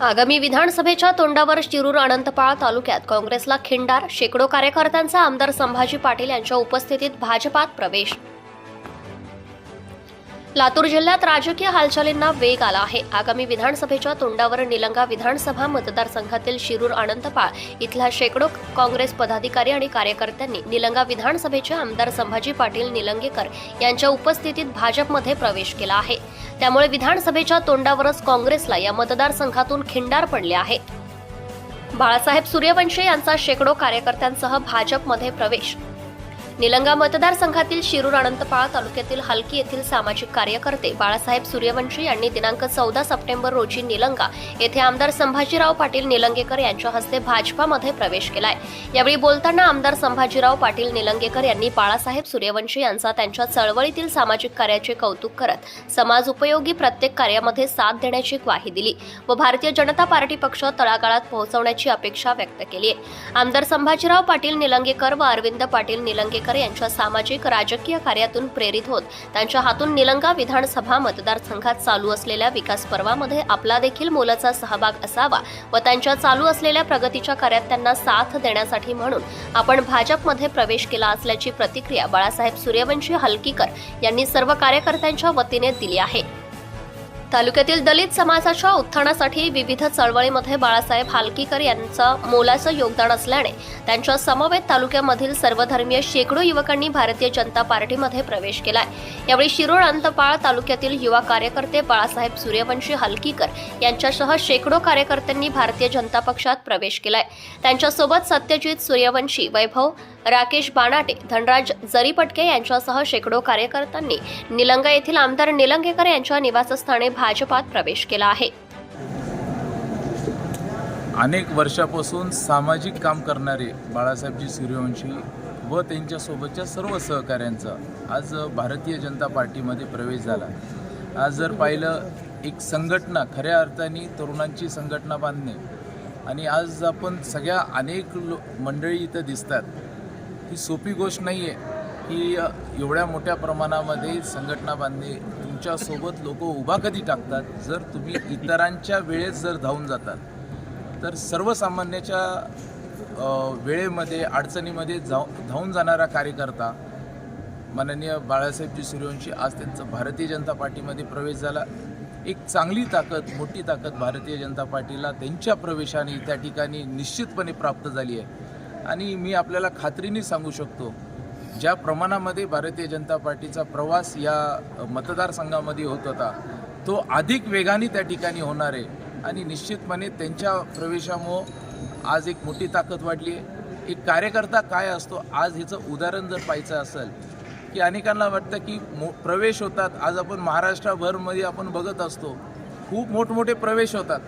आगामी विधानसभेच्या तोंडावर शिरूर अनंतपाळ तालुक्यात काँग्रेसला खिंडार शेकडो कार्यकर्त्यांचा आमदार संभाजी पाटील यांच्या उपस्थितीत भाजपात प्रवेश लातूर जिल्ह्यात राजकीय हालचालींना वेग आला आहे. आगामी विधानसभेच्या तोंडावर निलंगा विधानसभा मतदारसंघातील शिरूर अनंतपाळ इथल्या शेकडो काँग्रेस पदाधिकारी आणि कार्यकर्त्यांनी निलंगा विधानसभेचे आमदार संभाजी पाटील निलंगेकर यांच्या उपस्थितीत भाजपमध्ये प्रवेश केला आहे. त्यामुळे विधानसभेच्या तोंडावरच काँग्रेसला या मतदारसंघातून खिंडार पडले आहे. बाळासाहेब सूर्यवंशी यांचा शेकडो कार्यकर्त्यांसह भाजपमध्ये प्रवेश निलंगा मतदारसंघातील शिरूर अनंतपाळ तालुक्यातील हलकी येथील सामाजिक कार्यकर्ते बाळासाहेब सूर्यवंशी यांनी दिनांक चौदा सप्टेंबर रोजी निलंगा येथे आमदार संभाजीराव पाटील निलंगेकर यांच्या हस्ते भाजपामध्ये प्रवेश केलाय. यावेळी बोलताना आमदार संभाजीराव पाटील निलंगेकर यांनी बाळासाहेब सूर्यवंशी यांचा त्यांच्या चळवळीतील सामाजिक कार्याचे कौतुक करत समाज उपयोगी प्रत्येक कार्यामध्ये साथ देण्याची ग्वाही दिली व भारतीय जनता पार्टी पक्ष तळागाळात पोहोचवण्याची अपेक्षा व्यक्त केली आहे. आमदार संभाजीराव पाटील निलंगेकर व अरविंद पाटील निलंगेकर यांच्या सामाजिक राजकीय कार्यातून प्रेरित होत. त्यांच्या हातून निलंगा विधानसभा मतदारसंघात चालू असलेल्या विकास पर्वामध्ये आपला देखील मोलाचा सहभाग असावा व त्यांच्या चालू असलेल्या प्रगतीच्या कार्यात त्यांना साथ देण्यासाठी म्हणून आपण भाजपमध्ये प्रवेश केला असल्याची प्रतिक्रिया बाळासाहेब सूर्यवंशी हलकीकर यांनी सर्व कार्यकर्त्यांच्या वतीने दिली आहे. तालुक्यातील दलित समाजाच्या उत्थानासाठी विविध चळवळीमध्ये बाळासाहेब हालकीकर यांचं मोलाचं योगदान असल्याने त्यांच्या समवेत तालुक्यामधील सर्वधर्मीय शेकडो युवकांनी भारतीय जनता पार्टीमध्ये प्रवेश केलाय. यावेळी शिरोळ अंतपाळ तालुक्यातील युवा कार्यकर्ते बाळासाहेब सूर्यवंशी हलकीकर यांच्यासह शेकडो कार्यकर्त्यांनी भारतीय जनता पक्षात प्रवेश केलाय. त्यांच्यासोबत सत्यजित सूर्यवंशी वैभव राकेश बानाटे धनराज जरीपटके यांच्यासह शेकडो कार्यकर्त्यांनी निलंगा येथील आमदार निलंगेकर यांच्या निवासस्थानी भाजपात प्रवेश केला आहे. अनेक वर्षापासून सामाजिक काम करणारे बाळासाहेबजी सूर्यवंशी व त्यांच्यासोबतच्या सर्व सहकाऱ्यांचा आज भारतीय जनता पार्टीमध्ये प्रवेश झाला. आज जर पाहिलं एक संघटना खऱ्या अर्थाने तरुणांची संघटना बांधणे आणि आज आपण सगळ्या अनेक लो मंडळी इथं दिसतात. ही सोपी गोष्ट नाही आहे की एवढ्या मोठ्या प्रमाणामध्ये संघटना बांधणे तुमच्यासोबत लोक उभा कधी टाकतात जर तुम्ही इतरांच्या वेळेत जर धावून जातात तर सर्वसामान्याच्या वेळेमध्ये अडचणीमध्ये जाऊ धावून जाणारा कार्यकर्ता माननीय बाळासाहेबजी सूर्यवंशी आज त्यांचा भारतीय जनता पार्टीमध्ये प्रवेश झाला. एक चांगली ताकद मोठी ताकद भारतीय जनता पार्टीला त्यांच्या प्रवेशाने त्या ठिकाणी निश्चितपणे प्राप्त झाली आहे. आणि मी आपल्याला खात्रीने सांगू शकतो ज्या प्रमाणामध्ये भारतीय जनता पार्टीचा प्रवास या मतदारसंघामध्ये होत होता तो अधिक वेगाने त्या ठिकाणी होणार आहे. आणि निश्चितपणे त्यांच्या प्रवेशामुळं आज एक मोठी ताकद वाढली आहे. एक कार्यकर्ता काय असतो आज ह्याचं उदाहरण जर पाहायचं असेल की अनेकांना वाटतं की मो प्रवेश होतात. आज आपण महाराष्ट्राभरमध्ये आपण बघत असतो खूप मोठमोठे प्रवेश होतात.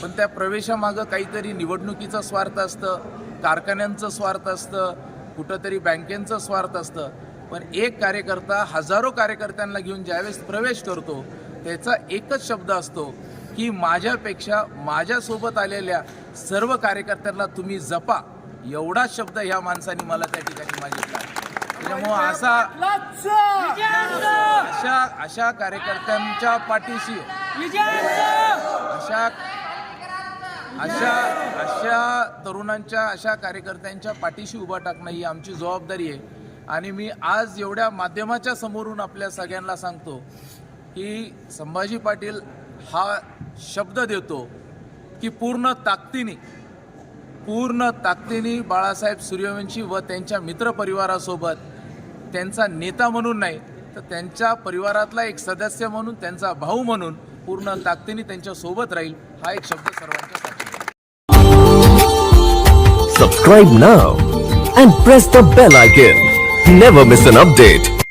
पण त्या प्रवेशामागं काहीतरी निवडणुकीचं स्वार्थ असतं कारखान्यांचं स्वार्थ असतं कुठंतरी बँकेंचं स्वार्थ असतं. पण एक कार्यकर्ता हजारो कार्यकर्त्यांना घेऊन ज्यावेळेस प्रवेश करतो त्याचा एकच शब्द असतो की माझ्यापेक्षा माझ्यासोबत आलेल्या सर्व कार्यकर्त्यांना तुम्ही जपा. एवढाच शब्द ह्या माणसाने मला त्या ठिकाणी मागितला. त्याच्यामुळं असा अशा अशा कार्यकर्त्यांच्या पाठीशी अशा अशा अशा तरुणांच्या अशा कार्यकर्त्यांच्या पाठीशी उभा टाकणं ही आमची जबाबदारी आहे. आणि मी आज एवढ्या माध्यमाच्या समोरून आपल्या सगळ्यांना सांगतो की संभाजी पाटील हा शब्द देतो की पूर्ण ताकदीने पूर्ण ताकदीने बाळासाहेब सूर्यवंशी व त्यांच्या मित्रपरिवारासोबत त्यांचा नेता म्हणून नाही तर त्यांच्या परिवारातला एक सदस्य म्हणून त्यांचा भाऊ म्हणून पूर्ण ताकदीने त्यांच्यासोबत राहील हा एक शब्द सर्वांच्या साठी Subscribe now and press the bell icon. Never miss an update.